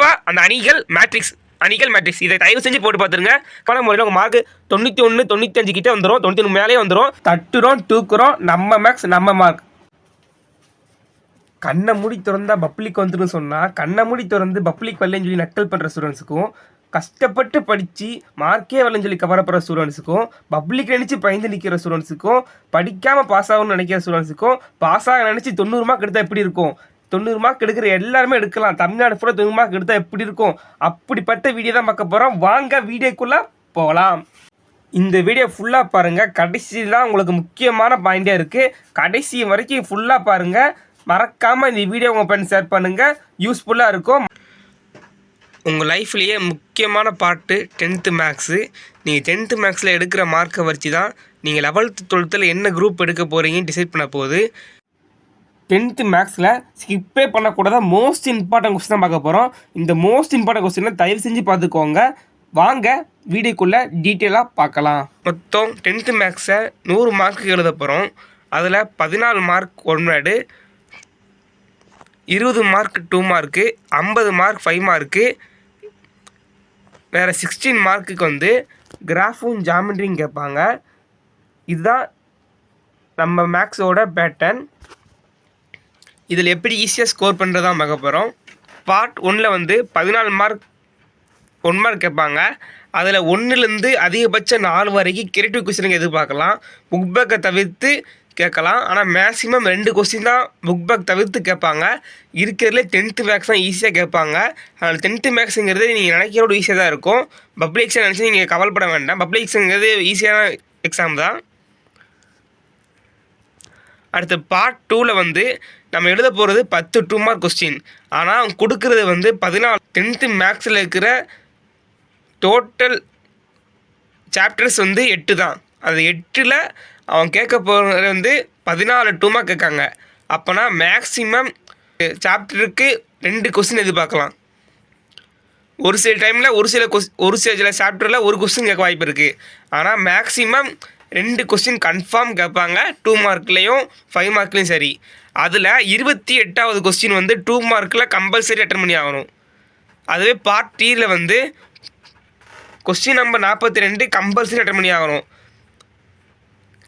கண்டிப்பாக அந்த அணிகள் மேட்ரிக்ஸ் அணிகள் மேட்ரிக்ஸ் இதை தயவு செஞ்சு போட்டு பார்த்துருங்க. பல முறையில் உங்கள் மார்க் தொண்ணூற்றி ஒன்று தொண்ணூத்தஞ்சு கிட்டே வந்துடும் தொண்ணூற்றி மேலே வந்துடும் தட்டுறோம் தூக்குறோம் நம்ம மேக்ஸ் நம்ம மார்க் கண்ணை மூடி திறந்தா பப்ளிக் வந்துடும் சொன்னால் கண்ணை மூடி திறந்து பப்ளிக் வரலன்னு சொல்லி நக்கல் பண்ணுற ஸ்டூடெண்ட்ஸுக்கும் கஷ்டப்பட்டு படித்து மார்க்கே வரலன்னு சொல்லி கவலைப்படுற ஸ்டூடெண்ட்ஸுக்கும் பப்ளிக் நினச்சி பயந்து நிற்கிற ஸ்டூடெண்ட்ஸுக்கும் படிக்காமல் பாஸ் ஆகணும்னு நினைக்கிற ஸ்டூடெண்ட்ஸுக்கும் பாஸ் ஆக நினச்சி தொண்ணூறு மார்க் எடுத்தால் எப்படி இருக்கும்? தொண்ணூறு மார்க் எடுக்கிற எல்லாருமே எடுக்கலாம். தமிழ்நாடு ஃபுல்லாக தொண்ணூறு மார்க் எடுத்தால் எப்படி இருக்கும்? அப்படிப்பட்ட வீடியோ தான் பார்க்க போகிறோம் வாங்க வீடியோக்குள்ளே போகலாம் இந்த வீடியோ ஃபுல்லாக பாருங்கள் கடைசியில் உங்களுக்கு முக்கியமான பாயிண்ட்டாக இருக்குது கடைசி வரைக்கும் ஃபுல்லாக பாருங்கள் மறக்காமல் இந்த வீடியோ உங்கள் ஃப்ரெண்ட்ஸ் ஷேர் பண்ணுங்கள் யூஸ்ஃபுல்லாக இருக்கும். உங்கள் லைஃப்லேயே முக்கியமான பார்ட்டு டென்த்து மேக்ஸு நீங்கள் டென்த்து மேக்ஸில் எடுக்கிற மார்க்கை வச்சு தான் நீங்கள் லெவல்த்து டுவெல்த்தில் என்ன குரூப் எடுக்க போகிறீங்கன்னு டிசைட் பண்ண போகுது. டென்த்து மேக்ஸில் ஸ்கிப்பே பண்ணக்கூடாத மோஸ்ட் இம்பார்ட்டன்ட் கொஸ்டின் தான் பார்க்க போகிறோம் இந்த மோஸ்ட் இம்பார்ட்டன்ட் கொஸ்டினை தயவு செஞ்சு பார்த்துக்கோங்க. வாங்க வீடியோக்குள்ளே டீட்டெயிலாக பார்க்கலாம். மொத்தம் டென்த்து மேக்ஸை நூறு மார்க்கு எழுத போகிறோம் அதில் பதினாலு மார்க் ஒன் வேர்டு இருபது மார்க் டூ மார்க்கு ஐம்பது மார்க் ஃபைவ் மார்க்கு வேறு சிக்ஸ்டீன் மார்க்குக்கு வந்து கிராஃபும் ஜாமெண்ட்ரியும் கேட்பாங்க. இதுதான் நம்ம மேக்ஸோட பேட்டர்ன் இதில் எப்படி ஈஸியாக ஸ்கோர் பண்ணுறதா பார்க்க போகிறோம் பார்ட் ஒன்றில் வந்து பதினாலு மார்க் ஒன் மார்க் கேட்பாங்க. அதில் ஒன்றுலேருந்து அதிகபட்சம் நாலு வரைக்கும் கிரியேட்டிவ் கொஸ்டினுங்க எதிர்பார்க்கலாம். புக் பேக்கை தவிர்த்து கேட்கலாம். ஆனால் மேக்ஸிமம் ரெண்டு கொஸ்டின் தான் புக் பேக் தவிர்த்து கேட்பாங்க. இருக்கிறதுலே டென்த்து மேக்ஸ் தான் ஈஸியாக கேட்பாங்க. அதனால் டென்த்து மேக்ஸுங்கிறது நீங்கள் நினைக்கிறோட ஈஸியாக தான் இருக்கும். பப்ளிக் எக்ஸாம் நினச்சி நீங்கள் கவலைப்பட வேண்டாம். பப்ளிக் எக்ஸாம்ங்கிறது ஈஸியான எக்ஸாம் தான். அடுத்து பார்ட் டூவில் வந்து நம்ம எழுத போகிறது பத்து டூ மார்க் கொஸ்டின் ஆனால் அவங்க கொடுக்குறது வந்து பதினாலு டென்த்து மேக்ஸில் இருக்கிற டோட்டல் சாப்டர்ஸ் வந்து எட்டு தான். அந்த எட்டில் அவன் கேட்க போகிறது வந்து பதினாலு டூ மார்க் கேட்காங்க. அப்போனா மேக்ஸிமம் சாப்டருக்கு ரெண்டு கொஸ்டின் எதிர்பார்க்கலாம். ஒரு சில டைமில் ஒரு சில கொஸ் ஒரு சில சாப்டரில் ஒரு கொஸ்டின் கேட்க வாய்ப்பு இருக்குது ஆனால் மேக்ஸிமம் ரெண்டு கொஸ்டின் கன்ஃபார்ம் கேட்பாங்க டூ மார்க்லேயும் ஃபைவ் மார்க்லேயும் சரி. அதில் இருபத்தி எட்டாவது கொஸ்டின் வந்து டூ மார்க்கில் கம்பல்சரி அட்டன் பண்ணி ஆகணும். அதுவே பார்ட் டீயில் வந்து கொஸ்டின் நம்பர் நாற்பத்தி ரெண்டு கம்பல்சரி அட்டன் பண்ணி ஆகணும்.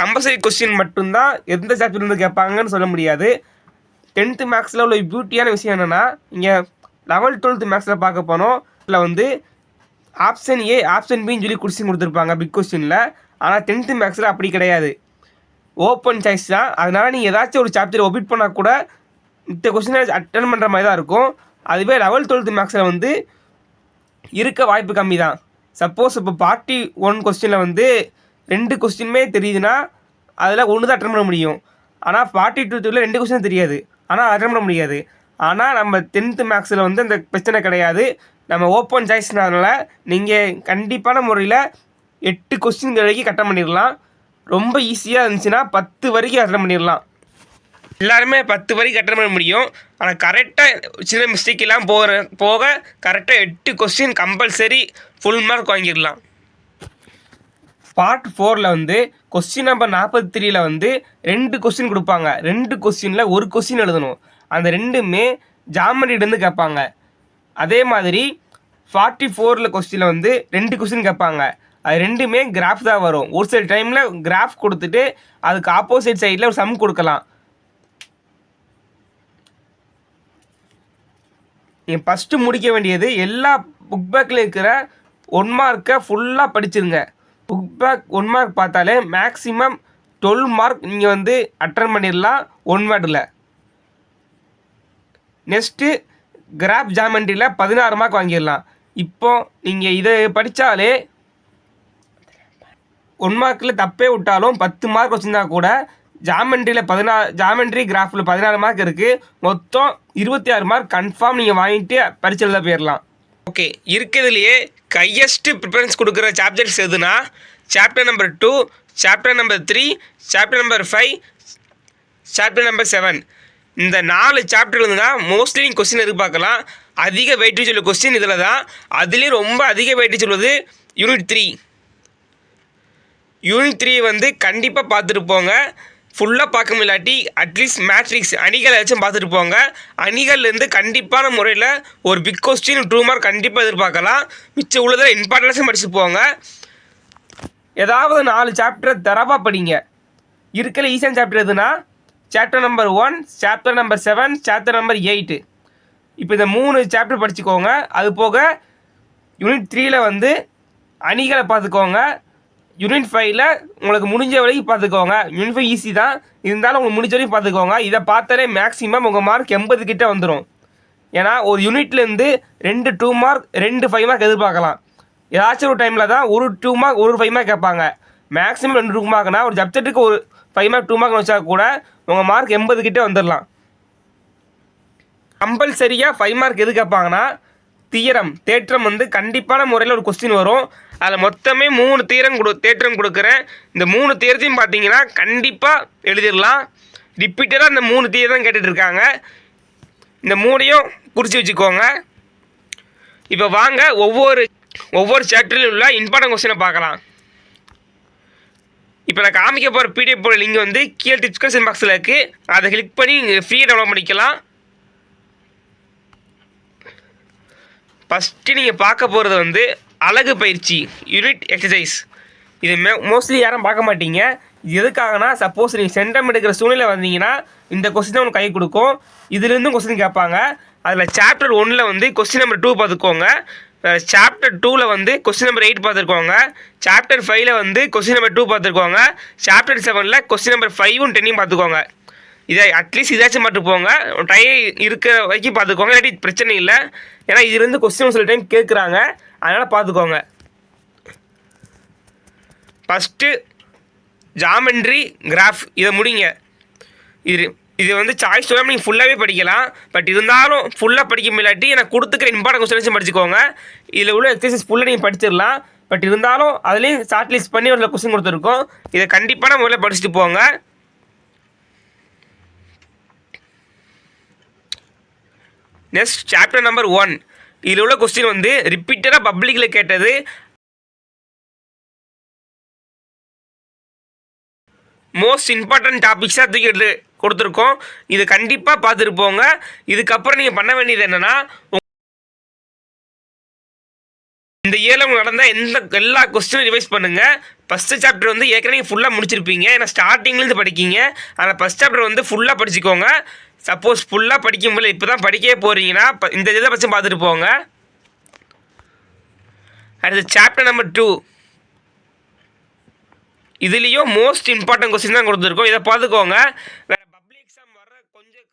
கம்பல்சரி கொஸ்டின் மட்டும்தான் எந்த சாப்டர்லேருந்து கேட்பாங்கன்னு சொல்ல முடியாது. டென்த்து மேக்ஸில் உள்ள பியூட்டியான விஷயம் என்னென்னா இங்கே லெவல் டுவெல்த்து மேக்ஸில் பார்க்க போனோம். இதில் வந்து ஆப்ஷன் ஏ ஆப்ஷன் பின்னு சொல்லி கொஸ்டின் கொடுத்துருப்பாங்க பிக் கொஸ்டினில் ஆனால் டென்த்து மேக்ஸில் அப்படி கிடையாது. ஓப்பன் சாய்ஸ் தான். அதனால் நீங்கள் ஏதாச்சும் ஒரு சாப்டர் ஒபிட் பண்ணால் கூட இந்த கொஸ்டினை அட்டன் பண்ணுற மாதிரி தான் இருக்கும். அதுவே லெவல் டுவெல்த்து மேக்ஸில் வந்து இருக்க வாய்ப்பு கம்மி தான். சப்போஸ் இப்போ பார்ட்டி ஒன் கொஸ்டினில் வந்து ரெண்டு கொஸ்டினுமே தெரியுதுன்னா அதில் ஒன்று தான் அட்டன் பண்ண முடியும். ஆனால் ஃபார்ட்டி டூ டூவில் ரெண்டு கொஸ்டின் தெரியாது. ஆனால் அட்டன் பண்ண முடியாது. ஆனால் நம்ம டென்த்து மேக்ஸில் வந்து அந்த பிரச்சனை கிடையாது. நம்ம ஓப்பன் சாய்ஸ்னால நீங்கள் கண்டிப்பான முறையில் எட்டு கொஸ்டின் வரைக்கும் கட்டம் பண்ணிடலாம். ரொம்ப ஈஸியாக இருந்துச்சுன்னா பத்து வரைக்கும் கட்டம் பண்ணிடலாம். எல்லாருமே பத்து வரைக்கும் அட்டன் பண்ண முடியும். ஆனால் கரெக்டாக சின்ன மிஸ்டேக் எல்லாம் போகிற போக கரெக்டாக எட்டு கொஸ்டின் கம்பல்சரி ஃபுல் மார்க் வாங்கிடலாம். பார்ட் ஃபோரில் வந்து கொஸ்டின் நம்பர் நாற்பத்தி த்ரீல வந்து ரெண்டு கொஸ்டின் கொடுப்பாங்க. ரெண்டு கொஸ்டினில் ஒரு கொஸ்டின் எழுதணும். அந்த ரெண்டுமே ஜாமெண்ட்ரிலேருந்து கேட்பாங்க. அதே மாதிரி ஃபார்ட்டி ஃபோரில் கொஸ்டினில் வந்து ரெண்டு கொஸ்டின் கேட்பாங்க. அது ரெண்டுமே கிராஃப் தான் வரும். ஒரு சில டைமில் கிராஃப் கொடுத்துட்டு அதுக்கு ஆப்போசிட் சைடில் ஒரு சம் கொடுக்கலாம். நீங்கள் ஃபஸ்ட்டு முடிக்க வேண்டியது எல்லா புக் பேக்கில் இருக்கிற ஒன் மார்க்கை ஃபுல்லாக படிச்சிருங்க. புக் பேக் ஒன் மார்க் பார்த்தாலே மேக்ஸிமம் டுவெல் மார்க் நீங்கள் வந்து அட்டன் பண்ணிடலாம் ஒன் வேர்டில் நெக்ஸ்ட்டு கிராப் ஜாமெண்ட்ரியில் பதினாறு மார்க் வாங்கிடலாம். இப்போ நீங்கள் இதை படித்தாலே ஒன் மார்க்கில் தப்பே விட்டாலும் பத்து மார்க் வச்சுருந்தா கூட ஜாமெண்ட்ரியில் பதினாறு ஜாமெண்ட்ரி கிராஃபில் பதினாறு மார்க் இருக்குது மொத்தம் இருபத்தி ஆறு மார்க் கன்ஃபார்ம் நீங்கள் வாங்கிட்டு பரிச்சு எழுத போயிடலாம். ஓகே இருக்கிறதுலையே கையஸ்ட்டு ப்ரிஃபரன்ஸ் கொடுக்குற சாப்ஜெக்ட்ஸ் எதுனா? Chapter number two chapter number three chapter number five chapter number seven இந்த நாலு சாப்டர்லேருந்து தான் மோஸ்ட்லி கொஸ்டின் எதிர்பார்க்கலாம். அதிக வெயிட்டேஜ் உள்ள கொஸ்டின் இதில் தான் அதுலேயும் ரொம்ப அதிக வெயிட்டேஜ் உள்ளது யூனிட் த்ரீ யூனிட் த்ரீ வந்து கண்டிப்பாக பார்த்துட்டு போங்க. ஃபுல்லாக பார்க்க முடியாட்டி அட்லீஸ்ட் மேட்ரிக்ஸ் அணிகள் ஏதாச்சும் பார்த்துட்டு போங்க. அணிகள்லேருந்து கண்டிப்பான முறையில் ஒரு பிக் கொஸ்டின் டூ மார்க் கண்டிப்பாக எதிர்பார்க்கலாம். மிச்சம் உள்ளதில் இம்பார்ட்டன்ஸும் படிச்சு போங்க. ஏதாவது நாலு சாப்டர் தரவாக படிங்க. இருக்கிற ஈஸியான சாப்டர் எதுனா? Chapter number one chapter number seven chapter number eight இப்போ இந்த மூணு சாப்டர் படிச்சுக்கோங்க. அது போக யூனிட் த்ரீயில் வந்து அணிகளை பார்த்துக்கோங்க. யூனிட் ஃபைவ்ல உங்களுக்கு முடிஞ்ச வரைக்கும் பார்த்துக்கோங்க. யூனிட் ஃபைவ் ஈஸி தான். இருந்தாலும் உங்களுக்கு முடிஞ்ச வரைக்கும் பார்த்துக்கோங்க. இதை பார்த்தாலே மேக்ஸிமம் உங்கள் மார்க் எண்பது கிட்டே வந்துடும் ஏன்னா ஒரு யூனிட்லேருந்து ரெண்டு டூ மார்க் ரெண்டு ஃபைவ் மார்க் எதிர்பார்க்கலாம். ஏதாச்சும் ஒரு டைமில் தான் ஒரு டூ மார்க் ஒரு ஃபைவ் மார்க் கேட்பாங்க. மேக்ஸிமம் ரெண்டு டூ மார்க்னா ஒரு சப்ஜெக்ட்டுக்கு ஒரு ஃபைவ் மார்க் டூ மார்க் வச்சா கூட உங்கள் மார்க் எண்பது கிட்டே வந்துடலாம் கம்பல்சரியாக ஃபைவ் மார்க் எது கேட்பாங்கன்னா தீரம் தேற்றம் வந்து கண்டிப்பான முறையில் ஒரு கொஸ்டின் வரும். அதில் மொத்தமே மூணு தீரம் கொடு தேற்றம் கொடுக்குறேன். இந்த மூணு தேர்த்தையும் பார்த்தீங்கன்னா கண்டிப்பாக எழுதிடலாம் ரிப்பீட்டடாக இந்த மூணு தீரம் கேட்டுட்டு இருக்காங்க. இந்த மூணையும் குறித்து வச்சுக்கோங்க. இப்போ வாங்க ஒவ்வொரு ஒவ்வொரு சாப்டர்லையும் உள்ள இம்பார்ட்டன்ட் கொஸ்டினை பார்க்கலாம். இப்போ நான் காமிக்க போகிற பிடிஎஃப் போட லிங்க் வந்து கீழே டிஸ்கிரிப்ஷன் பாக்ஸில் இருக்குது அதை கிளிக் பண்ணி நீங்கள் ஃப்ரீயாக டவுன்லோட் பண்ணிக்கலாம். ஃபஸ்ட்டு நீங்கள் பார்க்க போகிறது வந்து அழகு பயிற்சி யூனிட் எக்ஸசைஸ் இது மே மோஸ்ட்லி யாரும் பார்க்க மாட்டீங்க. எதுக்காகனா சப்போஸ் நீங்கள் சென்டம் எடுக்கிற சூழ்நிலை வந்தீங்கன்னா இந்த கொஸ்டின் உங்களுக்கு கை கொடுக்கும். இதுலேருந்தும் கொஸ்டின் கேட்பாங்க. அதில் சாப்டர் ஒன்றில் வந்து கொஸ்டின் நம்பர் டூ பார்த்துக்கோங்க. சாப்டர் டூவில் வந்து கொஸ்டின் நம்பர் எயிட் பார்த்துருக்கோங்க. சாப்டர் ஃபைவ்ல வந்து கொஸ்டின் நம்பர் டூ பார்த்துருக்கோங்க. சாப்டர் செவனில் கொஸ்டின் நம்பர் ஃபைவும் டென்னையும் பார்த்துக்கோங்க. இதை அட்லீஸ்ட் இதாச்சும் மட்டும் போங்க டை இருக்கிற வரைக்கும் பார்த்துக்கோங்க. இல்லாட்டி பிரச்சனை இல்லை. ஏன்னா இதுலேருந்து கொஸ்டின் சில டைம் கேட்குறாங்க அதனால் பார்த்துக்கோங்க. ஃபஸ்ட்டு ஜாமெண்ட்ரி கிராஃப் இதை முடிங்க. இது இது வந்து சாய்ஸ் சொல்லாமல் நீங்கள் ஃபுல்லாகவே படிக்கலாம். பட் இருந்தாலும் ஃபுல்லாக படிக்க முடியாட்டி எனக்கு கொடுத்துக்கிற இம்பார்ட்டன் கொஸ்டின்ஸும் படிச்சுக்கோங்க. இதில் உள்ள எக்ஸசைஸ் ஃபுல்லாக நீங்கள் படிச்சிடலாம். பட் இருந்தாலும் அதுலேயும் ஷார்ட் லிஸ்ட் பண்ணி ஒரு கொஸ்டின் கொடுத்துருக்கோம். இதை கண்டிப்பான முறையில் படிச்சுட்டு போங்க. நெக்ஸ்ட் சாப்டர் நம்பர் ஒன் இதில் உள்ள கொஸ்டின் வந்து ரிப்பீட்டடாக பப்ளிக்கில் கேட்டது. மோஸ்ட் இம்பார்ட்டன்ட் டாபிக்ஸாக தூக்கிடுது கொடுத்துருக்கோம். இது கண்டிப்பாக பார்த்துட்டு போங்க. இதுக்கப்புறம் நீங்கள் பண்ண வேண்டியது என்னென்னா இந்த ஏழம் நடந்தால் எந்த எல்லா கொஸ்டினும் ரிவைஸ் பண்ணுங்கள் ஃபஸ்ட்டு சாப்டர் வந்து ஏற்கனவே ஃபுல்லாக முடிச்சிருப்பீங்க. ஏன்னா ஸ்டார்டிங்லேருந்து படிக்கிங்க. ஆனால் ஃபஸ்ட் சாப்டர் வந்து ஃபுல்லாக படிச்சுக்கோங்க. சப்போஸ் ஃபுல்லாக படிக்கும் முடியல இப்போ தான் படிக்கவே போகிறீங்கன்னா இந்த இதை பட்சம் பார்த்துட்டு போங்க. அடுத்து சாப்டர் நம்பர் டூ இதுலேயும் மோஸ்ட் இம்பார்ட்டன்ட் கொஸ்டின் தான் கொடுத்துருக்கோம். இதை பார்த்துக்கோங்க வேறு பப்ளிக் எக்ஸாம் வர கொஞ்சம்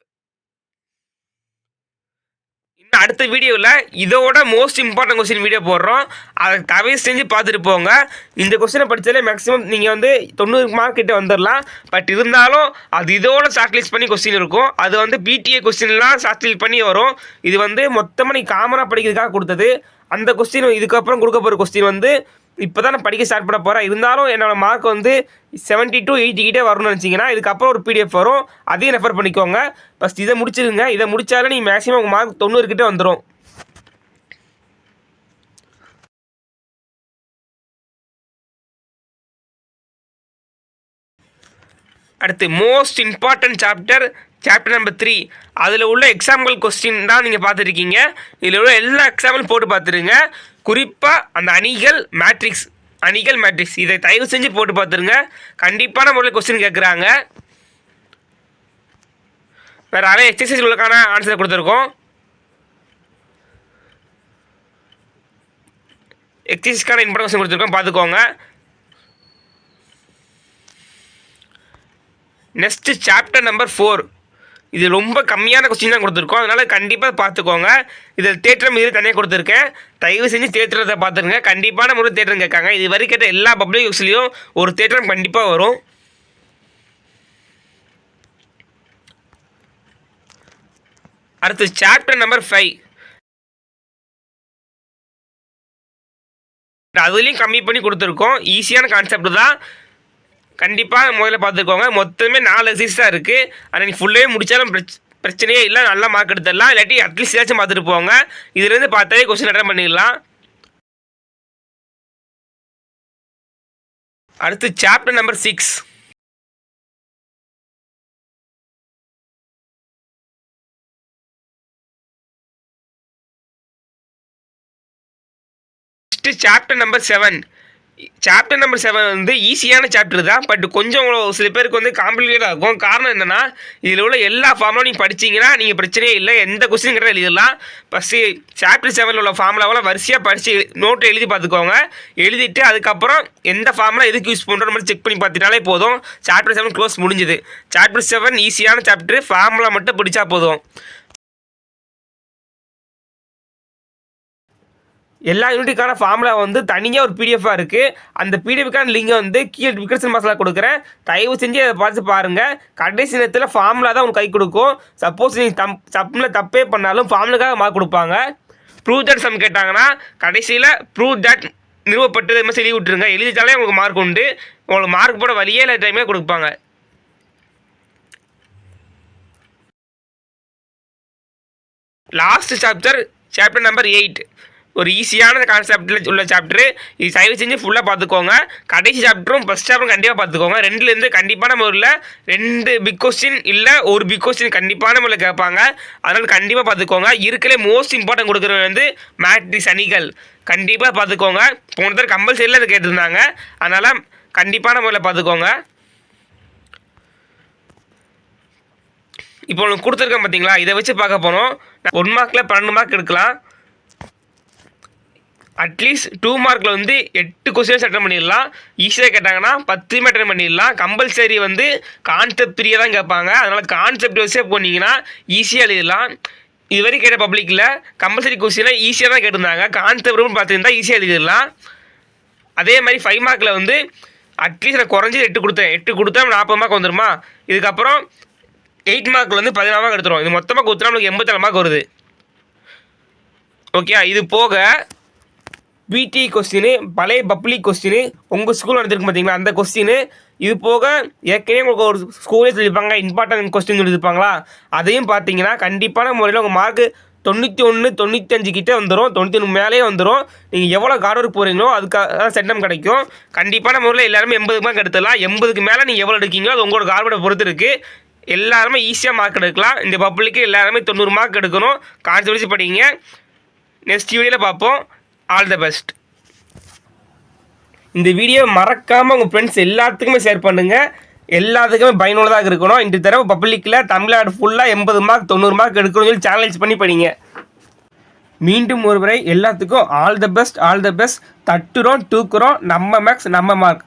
இன்னும் அடுத்த வீடியோவில் இதோட மோஸ்ட் இம்பார்ட்டன்ட் கொஸ்டின் வீடியோ போடுறோம். அதை தவிர செஞ்சு பார்த்துட்டு போங்க. இந்த கொஸ்டினை படித்தாலே மேக்ஸிமம் நீங்கள் வந்து தொண்ணூறு மார்க் கிட்ட வந்துடலாம் பட் இருந்தாலும் அது இதோட ஷார்ட் பண்ணி கொஸ்டின் இருக்கும். அது வந்து பிடிஏ கொஸ்டின்லாம் ஷார்ட் பண்ணி வரும். இது வந்து மொத்தமாக நீ காமனாக படிக்கிறதுக்காக கொடுத்தது. அந்த கொஸ்டின் இதுக்கப்புறம் கொடுக்க போகிற கொஸ்டின் வந்து இப்போ தான் நான் படிக்க ஸ்டார்ட் பண்ண போகிறேன் இருந்தாலும் என்னோட மார்க் வந்து செவன்ட்டி டு எயிட்டி கிட்டே வரணும்னு நினச்சிங்கன்னா இதுக்கப்புறம் ஒரு பிடிஎஃப் வரும். அதையும் ரெஃபர் பண்ணிக்கோங்க. ஃபஸ்ட் இதை முடிச்சிருங்க. இதை முடிச்சாலே நீ மேக்ஸிமம் உங்கள் மார்க் தொண்ணூறு கிட்டே வந்துடும் அடுத்து most important chapter chapter number three அதில் உள்ள எக்ஸாம்பிள் கொஸ்டின் தான் நீங்கள் பார்த்துருக்கீங்க. இதில் உள்ள எல்லா எக்ஸாம்பிள் போட்டு பார்த்துருங்க. குறிப்பாக அந்த அணிகள் மேட்ரிக்ஸ் அணிகள் மேட்ரிக்ஸ் இதை தயவு செஞ்சு போட்டு பார்த்துருங்க. கண்டிப்பான முறையில் கொஸ்டின் கேட்குறாங்க. வேறு நிறைய எக்ஸசைஸ் உள்ளக்கான ஆன்சர் கொடுத்துருக்கோம். எக்ஸசைஸ்க்கான இன்ஃபர்மேஷன் கொடுத்துருக்கோம். பார்த்துக்கோங்க. நெக்ஸ்ட் சாப்டர் நம்பர் ஃபோர் இது ரொம்ப கம்மியான கொஸ்டின் தான் கொடுத்துருக்கோம். அதனால் கண்டிப்பாக பார்த்துக்கோங்க. இதில் தேட்டரம் இது தனியாக கொடுத்துருக்கேன். தயவு செஞ்சு தேட்டரத்தை பார்த்துருங்க. கண்டிப்பான முறை தேட்டரம் கேட்காங்க. இது வரை கேட்ட எல்லா பப்ளிக் யூஸ்லேயும் ஒரு தேட்டரம் கண்டிப்பாக வரும். அடுத்து சாப்டர் நம்பர் ஃபைவ் அதுலேயும் கம்மி பண்ணி கொடுத்துருக்கோம். ஈஸியான கான்செப்ட் தான். கண்டிப்பாக முதல்ல பார்த்துக்கோங்க. மொத்தமே நாலு சீஸாக இருக்குது அன்றைக்கி ஃபுல்லே முடித்தாலும் பிரச் பிரச்சனையே இல்லை. நல்லா மார்க் எடுத்துடலாம். இல்லாட்டி அட்லீஸ்ட் ஏதாச்சும் பார்த்துட்டு போங்க. இதுலேருந்து பார்த்தாலே கொஸ்டின் அட்டன் பண்ணிடலாம். அடுத்து chapter number six chapter number seven chapter number seven வந்து ஈஸியான சாப்டர் தான். பட் கொஞ்சம் சில பேருக்கு வந்து காம்ப்ளிகேட்டாக இருக்கும். காரணம் என்னென்னா இதில் உள்ள எல்லா ஃபார்முலாவும் நீங்கள் படிச்சீங்கன்னா நீங்கள் பிரச்சனையே இல்லை. எந்த கொஸ்டின் கிட்ட எழுதிடலாம். ஃபஸ்ட்டு சாப்டர் செவனில் உள்ள ஃபார்முலாவெல்லாம் வரிசையாக படித்து நோட்டை எழுதி பார்த்துக்கோங்க. எழுதிட்டு அதுக்கப்புறம் எந்த ஃபார்முலா எதுக்கு யூஸ் பண்ணுறோம் மாதிரி செக் பண்ணி பார்த்துட்டாலே போதும். சாப்டர் செவன் க்ளோஸ் முடிஞ்சுது. சாப்டர் செவன் ஈஸியான சாப்டர் ஃபார்முலா மட்டும் பிடிச்சா போதும். எல்லா யூனிட்டுக்கான ஃபார்முலா வந்து தனியாக ஒரு பிடிஎஃபாக இருக்குது அந்த பிடிஎஃப்க்கான லிங்கை வந்து கீழே டிஸ்கிரிப்ஷன் பாக்ஸில் கொடுக்குறேன். தயவு செஞ்சு அதை பார்த்து பாருங்கள் கடைசி நேரத்தில் ஃபார்முலா தான் உங்களுக்கு கை கொடுக்கும். சப்போஸ் நீங்கள் தம் சப்பில் தப்பே பண்ணாலும் ஃபார்முலுக்காக மார்க் கொடுப்பாங்க. ப்ரூவ் தட் சம் கேட்டாங்கன்னா கடைசியில் ப்ரூவ் தட் நிறுவப்பட்டது மாதிரி எழுதி விட்டுருங்க. எழுதிட்டாலே உங்களுக்கு மார்க் உண்டு. உங்களுக்கு மார்க் போட வழியே இல்லை டைமே கொடுப்பாங்க. Last chapter chapter number eight ஒரு ஈஸியான கான்செப்டில் உள்ள சாப்டர் இது தயவு செஞ்சு ஃபுல்லாக பார்த்துக்கோங்க கடைசி சாப்டரும் ஃபஸ்ட் சாப்டரும் கண்டிப்பாக பார்த்துக்கோங்க ரெண்டுலேருந்து கண்டிப்பான முறையில் ரெண்டு பிக் கொஸ்டின் இல்லை ஒரு பிக் கொஸ்டின் கண்டிப்பான முறையில் கேட்பாங்க அதனால் கண்டிப்பாக பார்த்துக்கோங்க இருக்கலே மோஸ்ட் இம்பார்ட்டன்ட் கொடுக்குறது வந்து மேட்ரி சனிகள். கண்டிப்பாக பார்த்துக்கோங்க போன தடவை கம்பல்சரியில் அதை கேட்டிருந்தாங்க. அதனால் கண்டிப்பான முறையில் பார்த்துக்கோங்க இப்போ உங்களுக்கு கொடுத்துருக்கேன் பார்த்தீங்களா இதை வச்சு பார்க்க போகிறோம் ஒன் மார்க்கில் பன்னெண்டு மார்க் எடுக்கலாம். அட்லீஸ்ட் டூ மார்க்கில் வந்து எட்டு கொஸ்டின்ஸ் அட்டன் பண்ணிடலாம். ஈஸியாக கேட்டாங்கன்னா பத்துமே அட்டன் பண்ணிடலாம். கம்பல்சரி வந்து கான்செப்ட் த்ரீயாக தான் கேட்பாங்க. அதனால் கான்செப்ட் வச்சே போனீங்கன்னா ஈஸியாக எழுதிடலாம் இதுவரை கேட்ட பப்ளிக்கில் கம்பல்சரி கொஸ்டினாக ஈஸியாக தான் கேட்டிருந்தாங்க. கான்செப்ட்னு பார்த்துருந்தா ஈஸியாக எழுதிடலாம். அதே மாதிரி ஃபைவ் மார்க்கில் வந்து அட்லீஸ்ட் நான் குறைஞ்சி எட்டு கொடுத்தேன். எட்டு கொடுத்தா நாற்பது மார்க் வந்துடுமா இதுக்கப்புறம் எயிட் மார்க்கில் வந்து பதினாறு மார்க் எடுத்துரும். இது மொத்தமாக கொடுத்தா நம்மளுக்கு எண்பத்தேழு மார்க் வருது. ஓகே இது போக பிடி கொஸ்டின் பழைய பப்ளிக் கொஸ்டின் உங்கள் ஸ்கூல் நடந்திருக்கு பார்த்தீங்களா அந்த கொஸ்டின் இது போக ஏற்கனவே உங்களுக்கு ஒரு ஸ்கூலே சொல்லியிருப்பாங்க இம்பார்ட்டன்ட் கொஸ்டின் சொல்லியிருப்பாங்களா? அதையும் பார்த்தீங்கன்னா கண்டிப்பான முறையில் உங்கள் மார்க்கு தொண்ணூற்றி ஒன்று தொண்ணூத்தஞ்சு கிட்டே வந்துடும் தொண்ணூற்றி ஒன்று மேலேயே வந்துடும் நீங்கள் எவ்வளோ கார்டு ஒர்க் போகிறீங்களோ அதுக்காக சென்டம் கிடைக்கும். கண்டிப்பான முறையில் எல்லாருமே எண்பது மார்க் எடுத்துடலாம். எண்பதுக்கு மேலே நீங்கள் எவ்வளோ எடுக்கீங்களோ அது உங்களோட கார்டோட பொறுத்து இருக்குது எல்லாருமே ஈஸியாக மார்க் எடுக்கலாம். இந்த பப்ளிக்கு எல்லாருமே தொண்ணூறு மார்க் எடுக்கணும். கான்செப்ட் படிங்க. நெக்ஸ்ட் வீடியோவில் பார்ப்போம். ஆல் த பெஸ்ட் இந்த வீடியோ மறக்காமல் உங்கள் ஃப்ரெண்ட்ஸ் எல்லாத்துக்குமே ஷேர் பண்ணுங்கள் எல்லாத்துக்குமே பயனுள்ளதாக இருக்கணும். இந்த தடவை பப்ளிக்கில் தமிழ்நாடு ஃபுல்லாக எண்பது மார்க் தொண்ணூறு மார்க் எடுக்கணும்னு சொல்லி சேலஞ்ச் பண்ணி படிங்க. மீண்டும் ஒருவரை எல்லாத்துக்கும் all the best all the best தட்டுறோம் தூக்குறோம் நம்ம மேக்ஸ் நம்ம மார்க்